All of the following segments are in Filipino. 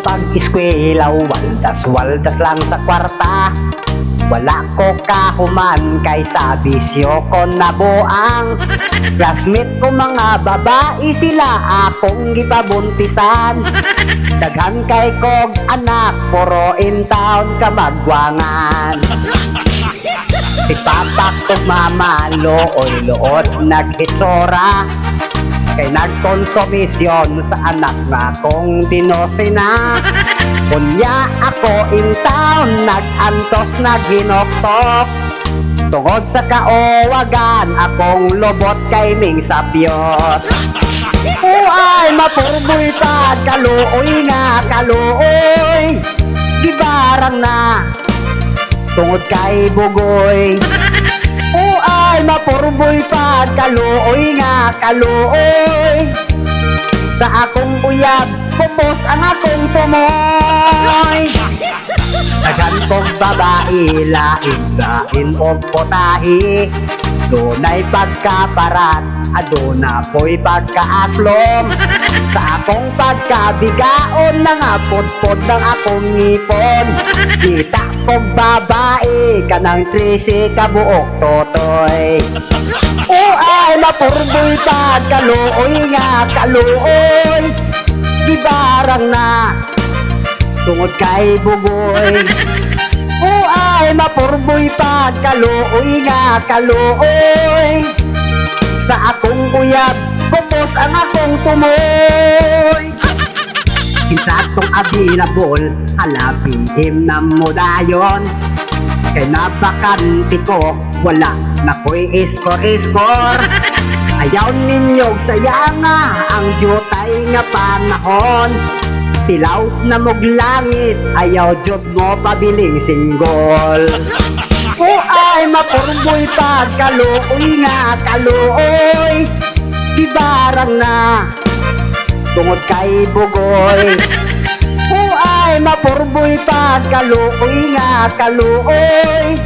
pag-eskwela Waldas-waldas lang sa kwarta. Wala ko kahuman kay sa bisyo ko nabuang Classmate ko mga babae sila akong gipabuntisan Daghan kay kog anak puro in town kamagwangan Si papak kog mama looy lood naghitsura Kay nagkonsomisyon sa anak nga kong dinosina Kunya ako in town nagantos na ginoktok Tungod sa kaowagan akong lobot kay Ming Sapyot Uay, mapurboy pa, kaluoy nga, kaluoy. Gibarang na, tungod kay bugoy Uay, mapurboy pa, kaluoy nga, kaluoy Sa akong uyab, pupos ang akong tumoy. Dagan kong babae, lain, lain o potahi Dunay pagkaparat, aduna po'y pagkaaklom. Sa akong pagkabigaon na nga pudpod ng akong ngipon. Kita kong babae, kanang trisi kabuok totoy. Uay, mapurboy pa, kaluoy nga, kaluoy Gibarang na, tungod kay bugoy Uay, mapurboy pa, kaluoy nga, kaluoy Sa akong uyab, kupos ang akong tumoy. Kinsa tong available, halapin him na mo dayon. Kay nabakanti ko, wala na ko'y iskor-iskor. Ayaw ninyog sayanga ang jutay nga panahon Tilaw na mog langit, ayaw jud mo pabiling singgol. Uay, mapurboy pa, kaluoy nga, kaluoy. Gibarang na, tungod kay bugoy. Uay, mapurboy pa, kaluoy nga, kaluoy.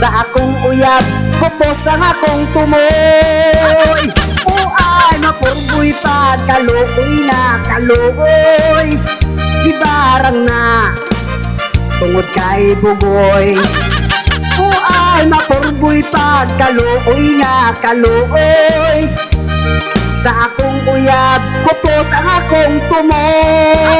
Sa akong uyab, kupos ang akong tumoy. Uay, mapurboy pa, kaluoy na, kaluoy Gibarang na, tungod kay bugoy. Uay, mapurboy pa, kaluoy nga, kaluoy Sa akong uyab, kupos ang akong tumoy